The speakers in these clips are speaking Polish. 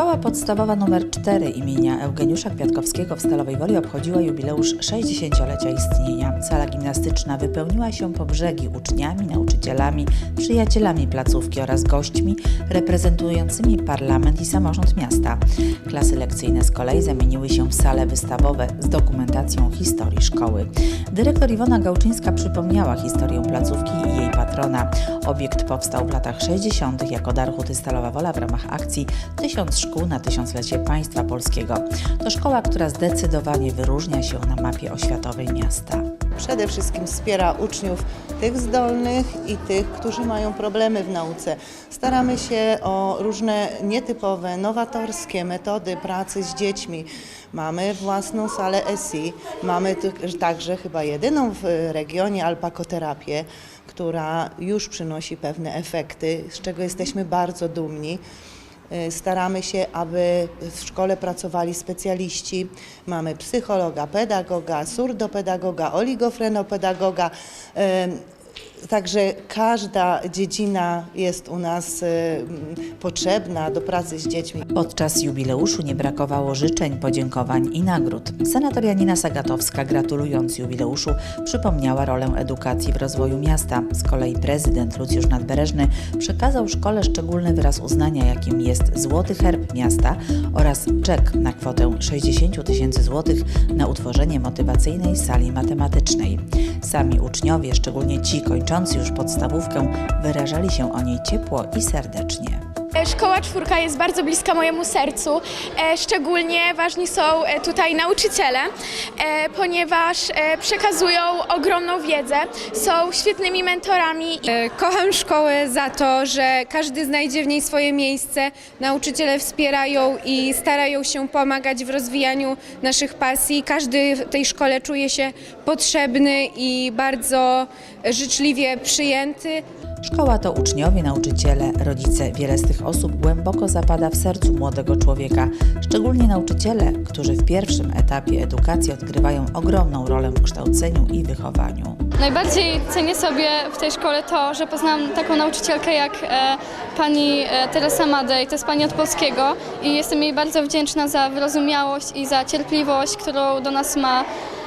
Szkoła podstawowa nr 4 imienia Eugeniusza Kwiatkowskiego w Stalowej Woli obchodziła jubileusz 60-lecia istnienia. Sala gimnastyczna wypełniła się po brzegi uczniami, nauczycielami, przyjacielami placówki oraz gośćmi reprezentującymi parlament i samorząd miasta. Klasy lekcyjne z kolei zamieniły się w sale wystawowe z dokumentacją historii szkoły. Dyrektor Iwona Gałczyńska przypomniała historię placówki i jej patrona. Obiekt powstał w latach 60. jako dar huty Stalowa Wola w ramach akcji Tysiąc Szkół na Tysiąclecie Państwa Polskiego. To szkoła, która zdecydowanie wyróżnia się na mapie oświatowej miasta. Przede wszystkim wspiera uczniów tych zdolnych i tych, którzy mają problemy w nauce. Staramy się o różne nietypowe, nowatorskie metody pracy z dziećmi. Mamy własną salę ESI, mamy tu- także chyba jedyną w regionie alpakoterapię, która już przynosi pewne efekty, z czego jesteśmy bardzo dumni. Y, Staramy się, aby w szkole pracowali specjaliści. Mamy psychologa, pedagoga, surdopedagoga, oligofrenopedagoga. Także każda dziedzina jest u nas y, mm, potrzebna do pracy z dziećmi. Podczas jubileuszu nie brakowało życzeń, podziękowań i nagród. Senator Janina Sagatowska, gratulując jubileuszu, przypomniała rolę edukacji w rozwoju miasta. Z kolei prezydent Lucjusz Nadbereżny przekazał szkole szczególny wyraz uznania, jakim jest Złoty Herb Miasta oraz czek na kwotę 60 000 tysięcy złotych na utworzenie motywacyjnej sali matematycznej. Sami uczniowie, szczególnie ci kończący już podstawówkę, wyrażali się o niej ciepło i serdecznie. E, Szkoła czwórka jest bardzo bliska mojemu sercu. E, Szczególnie ważni są e, tutaj nauczyciele, ponieważ przekazują ogromną wiedzę, są świetnymi mentorami. Kocham szkołę za to, że każdy znajdzie w niej swoje miejsce. Nauczyciele wspierają i starają się pomagać w rozwijaniu naszych pasji. Każdy w tej szkole czuje się potrzebny i bardzo życzliwie przyjęty. Szkoła to uczniowie, nauczyciele, rodzice. Wiele z tych osób głęboko zapada w sercu młodego człowieka, szczególnie nauczyciele, którzy w pierwszym etapie edukacji odgrywają ogromną rolę w kształceniu i wychowaniu. Najbardziej cenię sobie w tej szkole to, że poznałam taką nauczycielkę jak e, pani e, Teresa Madej, to jest pani od polskiego i jestem jej bardzo wdzięczna za wyrozumiałość i za cierpliwość, którą do nas ma.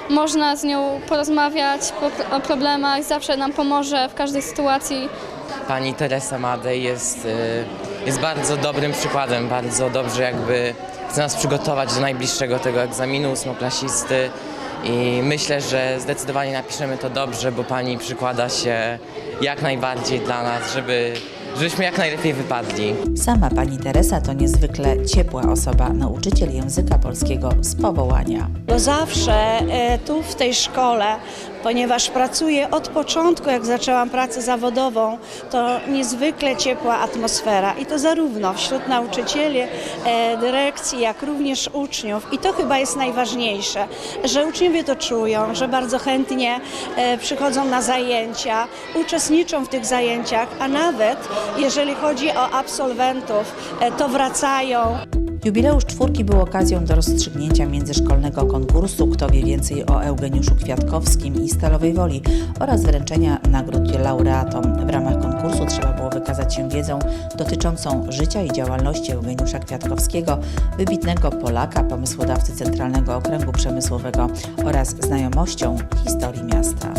Można z nią porozmawiać po, o problemach, zawsze nam pomoże w każdej sytuacji. Pani Teresa Madej jest, y, jest bardzo dobrym przykładem, bardzo dobrze jakby chce nas przygotować do najbliższego tego egzaminu ósmoklasisty i myślę, że zdecydowanie napiszemy to dobrze, bo pani przykłada się jak najbardziej dla nas, żeby, żebyśmy jak najlepiej wypadli. Sama pani Teresa to niezwykle ciepła osoba, nauczyciel języka polskiego z powołania. Bo zawsze e, tu w tej szkole, ponieważ pracuję od początku, jak zaczęłam pracę zawodową, to niezwykle ciepła atmosfera i to zarówno wśród nauczycieli, e, dyrekcji, jak również uczniów. I to chyba jest najważniejsze, że uczniowie to czują, że bardzo chętnie e, przychodzą na zajęcia, uczestniczą w tych zajęciach, a nawet jeżeli chodzi o absolwentów, e, to wracają. Jubileusz czwórki był okazją do rozstrzygnięcia międzyszkolnego konkursu Kto wie więcej o Eugeniuszu Kwiatkowskim i Stalowej Woli oraz wręczenia nagród laureatom. W ramach konkursu trzeba było wykazać się wiedzą dotyczącą życia i działalności Eugeniusza Kwiatkowskiego, wybitnego Polaka, pomysłodawcy Centralnego Okręgu Przemysłowego oraz znajomością historii miasta.